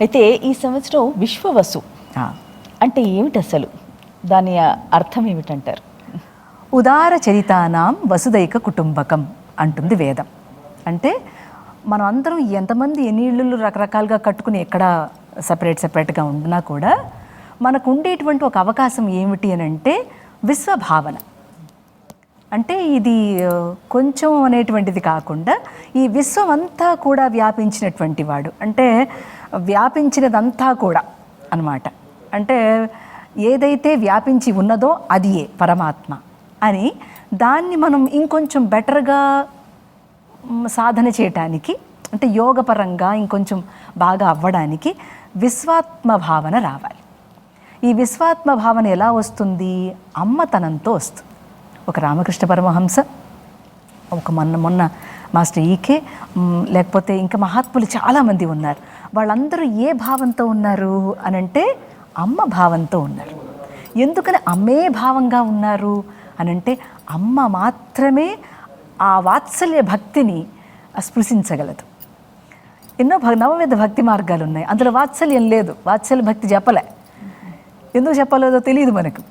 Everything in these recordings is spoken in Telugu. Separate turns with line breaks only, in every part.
అయితే ఈ సంవత్సరం విశ్వవసు. అంటే ఏమిటి అసలు దాని అర్థం ఏమిటంటారు
ఉదార చరితానాం వసుదైక కుటుంబకం అంటుంది వేదం. అంటే మనం అందరం ఎంతమంది ఎన్ని ఇళ్ళు రకరకాలుగా కట్టుకుని ఎక్కడ సపరేట్ సపరేట్గా ఉన్నా కూడా మనకు ఉండేటువంటి ఒక అవకాశం ఏమిటి అని అంటే విశ్వభావన. అంటే ఇది కొంచెం అనేటువంటిది కాకుండా ఈ విశ్వం అంతా కూడా వ్యాపించినటువంటి వాడు. అంటే వ్యాపించినదంతా కూడా అన్నమాట. అంటే ఏదైతే వ్యాపించి ఉన్నదో అది ఏ పరమాత్మ అని దాన్ని మనం ఇంకొంచెం బెటర్గా సాధన చేయటానికి అంటే యోగపరంగా ఇంకొంచెం బాగా అవ్వడానికి విశ్వాత్మ భావన రావాలి. ఈ విశ్వాత్మ భావన ఎలా వస్తుంది? అమ్మతనంతో వస్తుంది. ఒక రామకృష్ణ పరమహంస ఒక మొన్న మొన్న మాస్టర్ ఈకే లేకపోతే ఇంకా మహాత్ములు చాలామంది ఉన్నారు. వాళ్ళందరూ ఏ భావంతో ఉన్నారు అని అంటే అమ్మ భావంతో ఉన్నారు. ఎందుకని అమ్మే భావంగా ఉన్నారు అని అంటే అమ్మ మాత్రమే ఆ వాత్సల్య భక్తిని స్పృశించగలదు. ఎన్నో భ నవవేద భక్తి మార్గాలు ఉన్నాయి అందులో వాత్సల్యం లేదు. వాత్సల్య భక్తి చెప్పలే ఎందుకు చెప్పలేదో తెలియదు మనకు.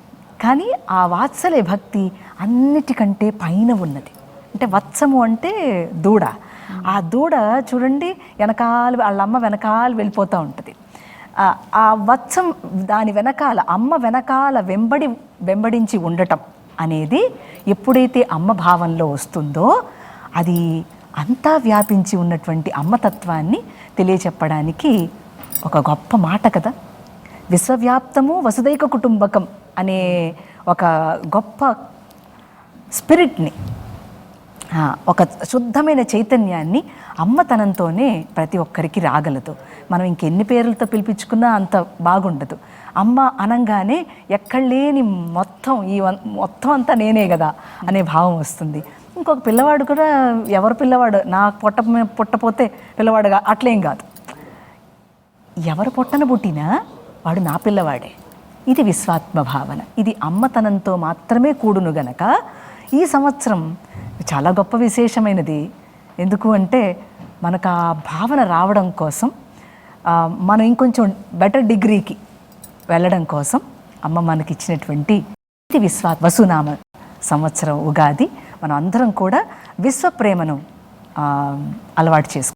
కానీ ఆ వాత్సల్య భక్తి అన్నిటికంటే పైన ఉన్నది. అంటే వత్సము అంటే దూడ. ఆ దూడ చూడండి వెనకాల వాళ్ళ అమ్మ వెనకాల వెళ్ళిపోతూ ఉంటుంది. ఆ- ఆ వత్సం దాని వెనకాల అమ్మ వెనకాల వెంబడి వెంబడించి ఉండటం అనేది ఎప్పుడైతే అమ్మ భావంలో వస్తుందో అది అంతా వ్యాపించి ఉన్నటువంటి అమ్మతత్వాన్ని తెలియచెప్పడానికి ఒక గొప్ప మాట కదా. విశ్వవ్యాప్తము వసుదైక కుటుంబకం అనే ఒక గొప్ప స్పిరిట్ని ఒక శుద్ధమైన చైతన్యాన్ని అమ్మతనంతోనే ప్రతి ఒక్కరికి రాగలదు. మనం ఇంకెన్ని పేర్లతో పిలిపించుకున్నా అంత బాగుండదు. అమ్మ అనంగానే ఎక్కడ లేని మొత్తం ఈ మొత్తం అంతా నేనే కదా అనే భావం వస్తుంది. ఇంకొక పిల్లవాడు కూడా ఎవరు పిల్లవాడు? నా పొట్ట పుట్టపోతే పిల్లవాడుగా అట్లేం కాదు. ఎవరు పొట్టన పుట్టినా వాడు నా పిల్లవాడే. ఇది విశ్వాత్మ భావన. ఇది అమ్మతనంతో మాత్రమే కూడును గనక ఈ సంవత్సరం చాలా గొప్ప విశేషమైనది. ఎందుకు అంటే మనకు ఆ భావన రావడం కోసం మనం ఇంకొంచెం బెటర్ డిగ్రీకి వెళ్ళడం కోసం అమ్మ మనకి ఇచ్చినటువంటి ఇది విశ్వా వసునామ సంవత్సరం ఉగాది. మనం అందరం కూడా విశ్వప్రేమను అలవాటు చేసుకుంటాం